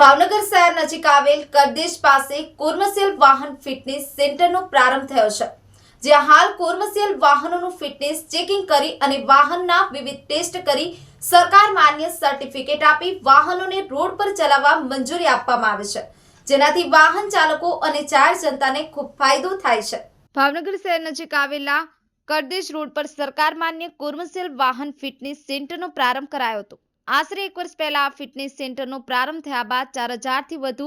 ભાવનગર શહેર નજીક આવેલ કરદેશ પાસે કોર્મસેલ વાહન ફિટનેસ સેન્ટરનો પ્રારંભ થયો છે, જ્યાં હાલ કોર્મસેલ વાહનોનું ફિટનેસ ચેકિંગ કરી અને વાહનના વિવિધ ટેસ્ટ કરી સરકાર માન્ય સર્ટિફિકેટ આપી વાહનોને રોડ પર ચલાવવા મંજૂરી આપવામાં આવે છે, જેનાથી વાહન ચાલકો અને જાહેર જનતાને ખૂબ ફાયદો થાય છે. ભાવનગર શહેર નજીક આવેલા કરદેશ રોડ પર સરકાર માન્ય કોર્મસેલ વાહન ફિટનેસ સેન્ટરનો પ્રારંભ કરાયો હતો. આશરે એક વર્ષ પહેલા આ ફિટનેસ સેન્ટરનો પ્રારંભ થયા બાદ ચાર હજારથી વધુ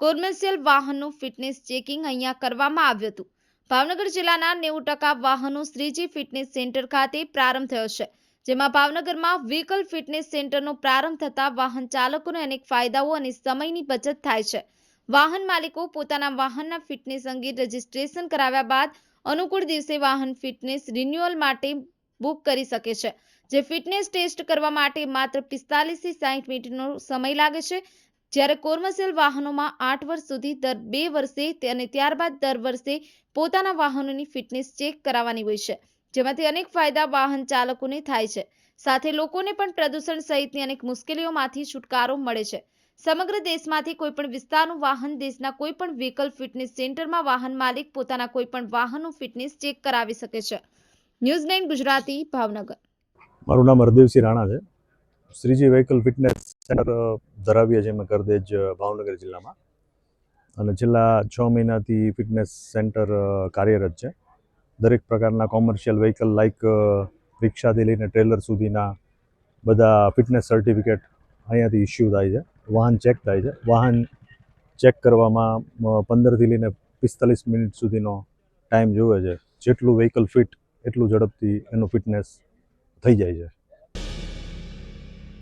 કોમર્શિયલ વાહનનું ફિટનેસ ચેકિંગ અહીંયા કરવામાં આવ્યું હતું. ભાવનગર જિલ્લાના નેવું ટકા વાહનો શ્રીજી ફિટનેસ સેન્ટર ખાતે પ્રારંભ થયો છે, જેમાં ભાવનગરમાં વ્હીકલ ફિટનેસ સેન્ટરનો પ્રારંભ થતા વાહન ચાલકોને અનેક ફાયદાઓ અને સમયની બચત થાય છે. વાહન માલિકો પોતાના વાહનના ફિટનેસ અંગે રજીસ્ટ્રેશન કરાવ્યા બાદ અનુકૂળ દિવસે વાહન ફિટનેસ રિન્યુઅલ માટે બુક કરી શકે છે. જે ફિટનેસ ટેસ્ટ કરવા માટે માત્ર પિસ્તાલીસથી સાહીઠ મિનિટનો સમય લાગે છે. જ્યારે કોર્મસિયલ વાહનોમાં આઠ વર્ષ સુધી દર બે વર્ષે અને ત્યારબાદ દર વર્ષે પોતાના વાહનોની ફિટનેસ ચેક કરાવવાની હોય છે. જેમાંથી અનેક ફાયદા વાહન ચાલકોને થાય છે. સાથે લોકોને પણ પ્રદૂષણ સહિતની અનેક મુશ્કેલીઓમાંથી છુટકારો મળે છે. સમગ્ર દેશમાંથી કોઈપણ વિસ્તારનું વાહન દેશના કોઈપણ વ્હીકલ ફિટનેસ સેન્ટરમાં વાહન માલિક પોતાના કોઈપણ વાહનનું ફિટનેસ ચેક કરાવી શકે છે. News nine Gujarati, Bhavnagar. મારું નામ હરદેવસિંહ રાણા છે. શ્રીજી વ્હીકલ ફિટનેસ સેન્ટર ધરાવીએ છીએ અમે કરદેજ ભાવનગર જિલ્લામાં. અને છેલ્લા છ મહિનાથી ફિટનેસ સેન્ટર કાર્યરત છે. દરેક પ્રકારના કોમર્શિયલ વ્હીકલ લાઇક રિક્ષાથી લઈને ટ્રેલર સુધીના બધા ફિટનેસ સર્ટિફિકેટ અહીંયાથી ઇસ્યુ થાય છે. વાહન ચેક થાય છે. વાહન ચેક કરવામાં પંદરથી લઈને પિસ્તાલીસ મિનિટ સુધીનો ટાઈમ જોવે છે. જેટલું વ્હીકલ ફિટ એટલું ઝડપથી એનું ફિટનેસ થઈ જાય છે.